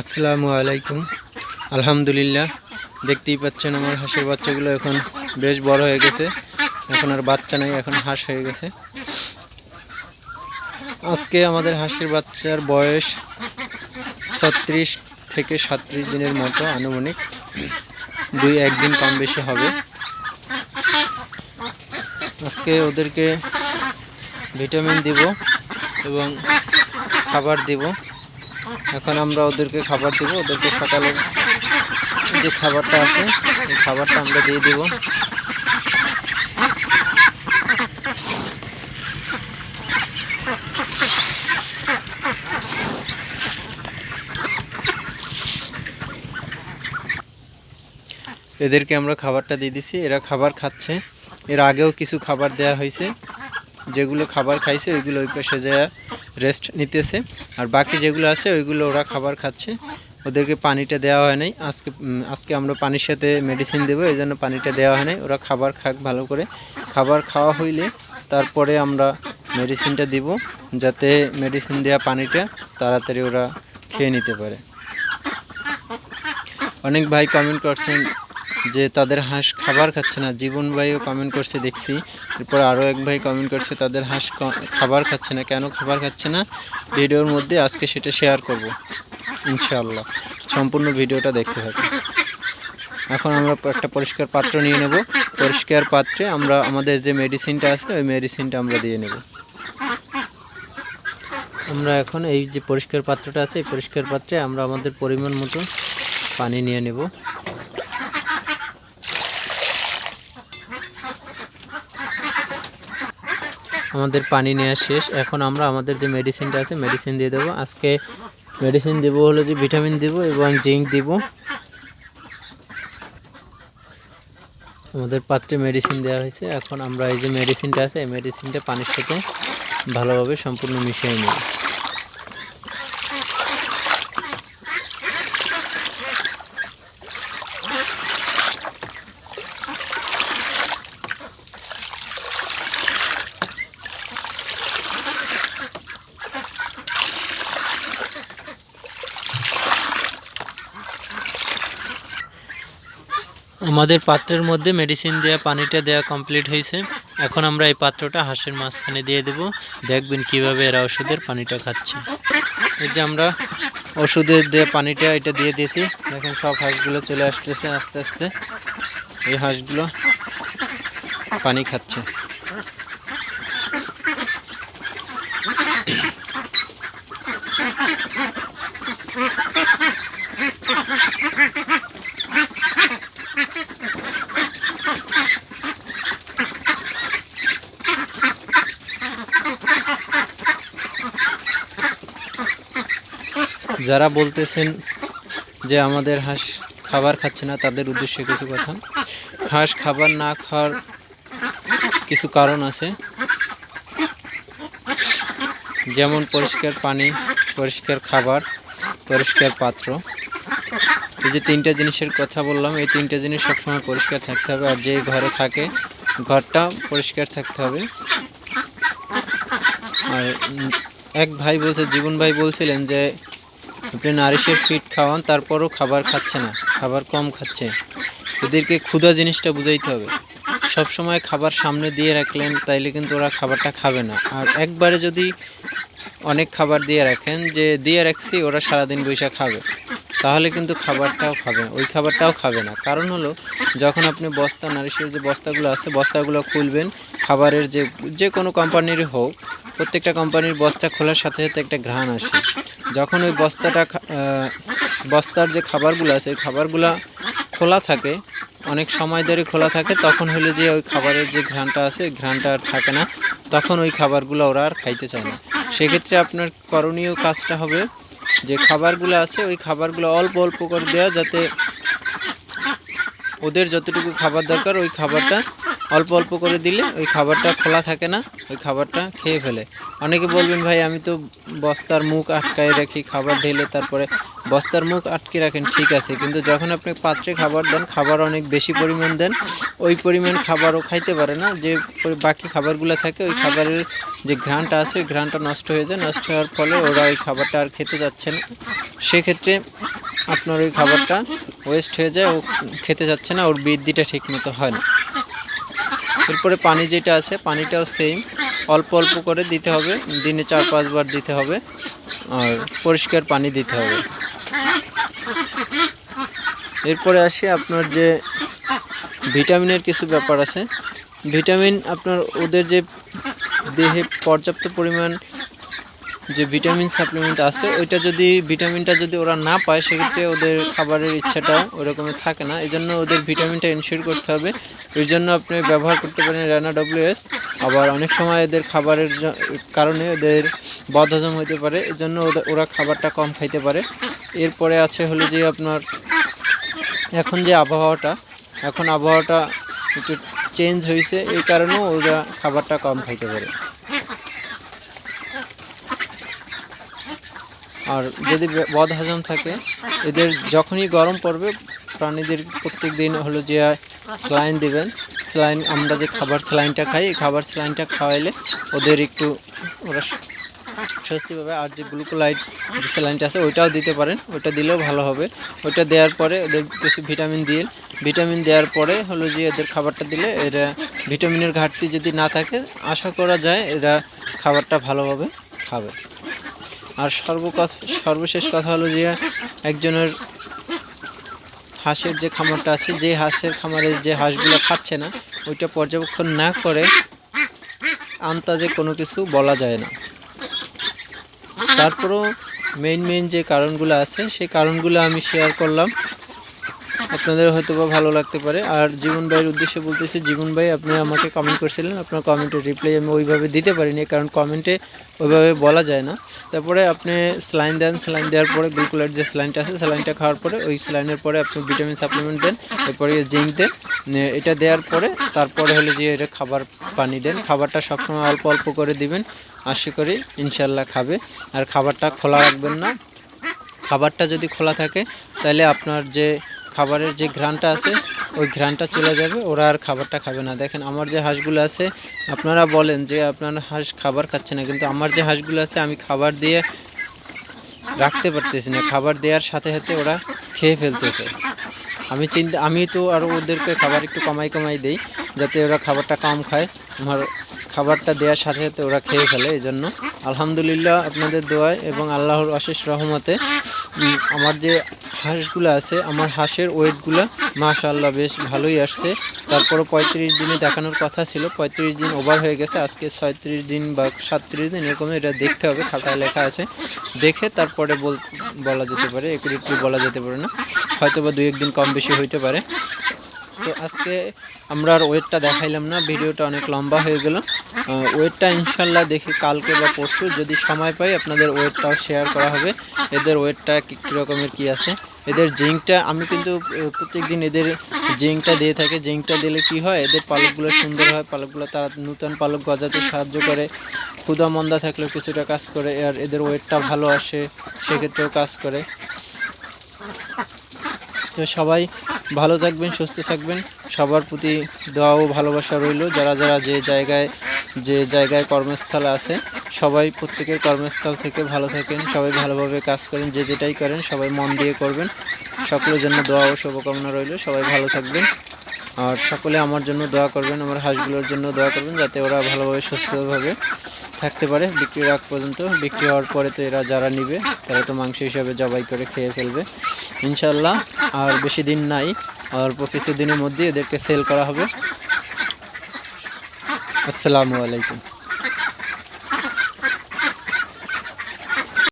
আসসালামু আলাইকুম। আলহামদুলিল্লাহ, দেখতেই পাচ্ছেন আমার হাঁসের বাচ্চাগুলো এখন বেশ বড় হয়ে গেছে। এখন আর বাচ্চা নেই, এখন হাঁস হয়ে গেছে। আজকে আমাদের হাঁসের বাচ্চার বয়স ছত্রিশ থেকে সাতত্রিশ দিনের মতো আনুমানিক। দুই, একদিন কম বেশি হবে। আজকে ওদেরকে ভিটামিন দিব এবং খাবার দিব। এখন আমরা ওদেরকে খাবার দিব, ওদেরকে সকালে যে খাবারটা আছে, এই খাবারটা আমরা দিয়ে দিব। এদেরকে আমরা খাবারটা দিয়ে দিছি, এরা খাবার খাচ্ছে। এর আগেও কিছু খাবার দেয়া হয়েছে, যেগুলো খাবার খাইছে, ওইগুলো ওই পাশে যায় রেস্ট নিতেছে। আর বাকি যেগুলো আছে, ওইগুলো ওরা খাবার খাচ্ছে। ওদেরকে পানিটা দেওয়া হয় নাই। আজকে আজকে আমরা পানির সাথে মেডিসিন দেবো, এই জন্য পানিটা দেওয়া হয় নাই। ওরা খাবার খাক ভালো করে। খাবার খাওয়া হইলে তারপরে আমরা মেডিসিনটা দিব, যাতে মেডিসিন দেওয়া পানিটা তাড়াতাড়ি ওরা খেয়ে নিতে পারে। অনেক ভাই কমেন্ট করছেন যে তাদের হাঁস খাবার খাচ্ছে না। জীবন ভাইও কমেন্ট করছে, দেখছি। এরপর আরও এক ভাই কমেন্ট করছে, তাদের হাঁস খাবার খাচ্ছে না, কেন খাবার খাচ্ছে না? ভিডিওর মধ্যে আজকে সেটা শেয়ার করব, ইনশাআল্লাহ। সম্পূর্ণ ভিডিওটা দেখতে থাকুন এখন আমরা একটা পরিষ্কার পাত্র নিয়ে নেব। পরিষ্কার পাত্রে আমরা, আমাদের যে মেডিসিনটা আছে, ওই মেডিসিনটা আমরা দিয়ে নেব। আমরা এখন এই যে পরিষ্কার পাত্রটা আছে, এই পরিষ্কার পাত্রে আমরা আমাদের পরিমাণ মতো পানি নিয়ে নেব। আমাদের পানি নেওয়া শেষ। এখন আমরা আমাদের যে মেডিসিনটা আছে মেডিসিন দিয়ে দেবো। আজকে মেডিসিন দেবো হলো যে ভিটামিন দেবো এবং জিঙ্ক দিব। আমাদের পাত্রে মেডিসিন দেওয়া হয়েছে। এখন আমরা এই যে মেডিসিনটা আছে, এই মেডিসিনটা পানির সাথে ভালোভাবে সম্পূর্ণ মিশিয়ে নেব। আমাদের পাত্রের মধ্যে মেডিসিন দেওয়া পানিটা দেওয়া কমপ্লিট হয়েছে। এখন আমরা এই পাত্রটা হাঁসের মাঝখানে দিয়ে দেব। দেখবেন কীভাবে এরা ওষুধের পানিটা খাচ্ছে। এই যে আমরা ওষুধের দেওয়া পানিটা এটা দিয়ে দিয়েছি। দেখেন সব হাঁসগুলো চলে আসতেছে আস্তে আস্তে। এই হাঁসগুলো পানি খাচ্ছে। যারা বলতেছেন যে আমাদের হাঁস খাবার খাচ্ছে না, তাদের উদ্দেশ্যে কিছু কথা। হাঁস খাবার না খাওয়ার কিছু কারণ আছে। যেমন পরিষ্কার পানি, পরিষ্কার খাবার, পরিষ্কার পাত্র। এই যে তিনটা জিনিসের কথা বললাম, এই তিনটা জিনিস সবসময় পরিষ্কার থাকতে হবে। আর যে ঘরে থাকে, ঘরটা পরিষ্কার থাকতে হবে। আর এক ভাই বলছে, জীবন ভাই বলছিলেন যে আপনি নারিশের ফিট খাওয়ান, তারপরও খাবার খাচ্ছে না, খাবার কম খাচ্ছে। এদেরকে ক্ষুধা জিনিসটা বুঝাইতে হবে। সব সময় খাবার সামনে দিয়ে রাখলেন, তাইলে কিন্তু ওরা খাবারটা খাবে না। আর একবারে যদি অনেক খাবার দিয়ে রাখেন, যে দিয়ে রাখছি, ওরা সারাদিন বৈশা খাবে। তাহলে কিন্তু খাবারটাও খাবে ওই খাবারটাও খাবে না। কারণ হলো, যখন আপনি বস্তা, নারিশের যে বস্তাগুলো আছে, বস্তাগুলো খুলবেন, খাবারের যে যে কোনো কোম্পানির হোক, প্রত্যেকটা কোম্পানির বস্তা খোলার সাথে সাথে একটা ঘ্রাণ আসে। যখন ওই বস্তাটা বস্তার যে খাবারগুলো আছে, ওই খাবারগুলো খোলা থাকে, অনেক সময় ধরে খোলা থাকে, তখন হলে যে ওই খাবারের যে ঘ্রাণটা আছে, ওই ঘ্রাণটা আর থাকে না। তখন ওই খাবারগুলো ওরা আর খাইতে চায় না। সেক্ষেত্রে আপনার করণীয় কাজটা হবে যে খাবারগুলো আছে, ওই খাবারগুলো অল্প অল্প করে দেওয়া যাতে ওদের যতটুকু খাবার দরকার, ওই খাবারটা অল্প অল্প করে দিলে ওই খাবারটা খোলা থাকে না, ওই খাবারটা খেয়ে ফেলে। অনেকে বলবেন, ভাই, আমি তো বস্তার মুখ আটকায় রাখি, খাবার ঢেলে তারপরে বস্তার মুখ আটকে রাখেন, ঠিক আছে। কিন্তু যখন আপনি পাত্রে খাবার দেন, খাবার অনেক বেশি পরিমাণ দেন, ওই পরিমাণ খাবারও খাইতে পারে না। যে বাকি খাবারগুলো থাকে, ওই খাবারের যে ঘ্রাণটা আছে, ওই ঘ্রাণটা নষ্ট হয়ে যায়। নষ্ট হওয়ার ফলে ওরা ওই খাবারটা আর খেতে যাচ্ছে না। সেক্ষেত্রে আপনার ওই খাবারটা ওয়েস্ট হয়ে যায়, ও খেতে যাচ্ছে না, ওর বৃদ্ধিটা ঠিক মতো হয় না। এরপরে পানি যেটা আছে, পানিটাও সেম অল্প অল্প করে দিতে হবে, দিনে চার পাঁচবার দিতে হবে, আর পরিষ্কার পানি দিতে হবে। এরপরে আসি আপনার যে ভিটামিনের কিছু ব্যাপার আছে। ভিটামিন আপনার ওদের যে দেহে পর্যাপ্ত পরিমাণ যে ভিটামিন সাপ্লিমেন্ট আছে, ওইটা যদি, ভিটামিনটা যদি ওরা না পায়, সেক্ষেত্রে ওদের খাবারের ইচ্ছাটা ওরকমই থাকে না। এই জন্য ওদের ভিটামিনটা এনশিওর করতে হবে। এর জন্য আপনি ব্যবহার করতে পারেন রানা ডব্লিউএস আবার অনেক সময় এদের খাবারের কারণে ওদের বদহজম হতে পারে। এই জন্য ওরা খাবারটা কম খাইতে পারে। এরপরে আছে হলো যে আপনার, এখন যে আবহাওয়াটা, এখন আবহাওয়াটা একটু চেঞ্জ হয়েছে এই কারণেও ওরা খাবারটা কম খাইতে পারে। আর যদি বদ হজম থাকে, এদের যখনই গরম পড়বে, প্রাণীদের প্রত্যেক দিন হলো যে স্যালাইন দেবেন। স্যালাইন আমরা যে খাবার স্যালাইনটা খাই খাবার স্যালাইনটা খাওয়াইলে ওদের একটু ওরা স্বস্তি পাবে আর যে গ্লুকোলাইট যে স্যালাইনটা আছে, ওইটাও দিতে পারেন। ওইটা দিলেও ভালো হবে। ওইটা দেওয়ার পরে ওদের কিছু ভিটামিন দিয়ে, ভিটামিন দেওয়ার পরে হলো যে এদের খাবারটা দিলে এরা ভিটামিনের ঘাটতি যদি না থাকে, আশা করা যায় এরা খাবারটা ভালোভাবে খাবে। আর সর্বকথা, সর্বশেষ কথা হলো যে একজনের হাঁসের যে খামারটা আছে, যে হাঁসের খামারে যে হাঁসগুলো খাচ্ছে না, ওইটা পর্যবেক্ষণ না করে আন্তাজে কোনো কিছু বলা যায় না। তারপরেও মেইন মেইন যে কারণগুলো আছে, সেই কারণগুলো আমি শেয়ার করলাম। আপনাদের হয়তো বা ভালো লাগতে পারে। আর জীবন ভাইয়ের উদ্দেশ্যে বলতেছি, জীবন ভাই, আপনি আমাকে কমেন্ট করছিলেন। আপনার কমেন্টের রিপ্লাই আমি ওইভাবে দিতে পারিনি, কারণ কমেন্টে ওইভাবে বলা যায় না। তারপরে আপনি স্যালাইন দেন স্যালাইন দেওয়ার পরে গ্লুকোলাইট যে স্যালাইনটা আছে স্যালাইনটা খাওয়ার পরে ওই স্যালাইনের পরে আপনি ভিটামিন সাপ্লিমেন্ট দেন, এরপরে জিঙ্ক দেন। এটা দেওয়ার পরে তারপরে হলো যে এটা খাবার পানি দেন। খাবারটা সবসময় অল্প অল্প করে দিবেন। আশা করি ইনশাল্লাহ খাবে। আর খাবারটা খোলা রাখবেন না। খাবারটা যদি খোলা থাকে, তাহলে আপনার যে খাবারের যে ঘ্রাণটা আছে, ওই ঘ্রাণটা চলে যাবে, ওরা আর খাবারটা খাবে না। দেখেন, আমার যে হাঁসগুলো আছে, আপনারা বলেন যে আপনার হাঁস খাবার খাচ্ছে না, কিন্তু আমার যে হাঁসগুলো আছে, আমি খাবার দিয়ে রাখতে পারতেছি না। খাবার দেওয়ার সাথে সাথে ওরা খেয়ে ফেলতেছে। আমি চিন্তা, আমি তো আরও ওদেরকে খাবার একটু কমাই কমাই দেই, যাতে ওরা খাবারটা কম খায়। আমার খাবারটা দেওয়ার সাথে সাথে ওরা খেয়ে ফেলে এই জন্য আলহামদুলিল্লাহ আপনাদের দোয়ায় এবং আল্লাহর অশেষ রহমতে আমার যে হাঁসগুলো আছে, আমার হাঁসের ওয়েটগুলো মাশাআল্লাহ বেশ ভালোই আসছে। তারপরে পঁয়ত্রিশ দিনে দেখানোর কথা ছিল, পঁয়ত্রিশ দিন ওভার হয়ে গেছে, আজকে ছয়ত্রিশ দিন বা সাতত্রিশ দিন এরকম এটা দেখতে হবে, খাতায় লেখা আছে। দেখে তারপরে বল যেতে পারে একুরেটলি বলা যেতে পারে না হয়তো বা দুই একদিন কম বেশি হইতে পারে। তো আজকে আমরা আর ওয়েটটা দেখাইলাম না, ভিডিওটা অনেক লম্বা হয়ে গেল। ওয়েটটা ইনশাল্লাহ দেখি কালকে বা পরশু, যদি সময় পাই আপনাদের ওয়েটটাও শেয়ার করা হবে, এদের ওয়েটটা কী রকমের কী আছে। এদের জিঙ্কটা আমি কিন্তু প্রত্যেক দিন এদের জিঙ্কটা দিয়ে থাকি। জিঙ্কটা দিলে কি হয়? এদের পালকগুলো সুন্দর হয়। পালকগুলো, তারা নূতন পালক গজাতে সাহায্য করে। ক্ষুদা মন্দা থাকলেও কিছুটা কাজ করে, আর এদের ওয়েটটা ভালো আসে, সেক্ষেত্রেও কাজ করে। তো সবাই ভালো থাকবেন, সুস্থ থাকবেন। সবার প্রতি দোয়া ও ভালোবাসা রইল। যারা যারা যে জায়গায় যে জায়গায় কর্মস্থল আছে, সবাই প্রত্যেকের কর্মস্থল থেকে ভালো থাকেন, সবাই ভালোভাবে কাজ করেন, যে যেটাই করেন সবাই মন দিয়ে করবেন। সকলের জন্য দোয়া ও শুভকামনা রইল, সবাই ভালো থাকবেন। আর সকলে আমার জন্য দোয়া করবেন, আমার হাঁসগুলোর জন্য দোয়া করবেন, যাতে ওরা ভালোভাবে, সুস্থভাবে থাকতে পারে। বিক্রির আগ পর্যন্ত, বিক্রি হওয়ার পরে তো এরা যারা নিবে, তারা তো মাংস হিসাবে জবাই করে খেয়ে ফেলবে। ইনশাল্লাহ আর বেশি দিন নাই, অল্প কিছু দিনের মধ্যে এদেরকে সেল করা হবে। আসসালামু আলাইকুম।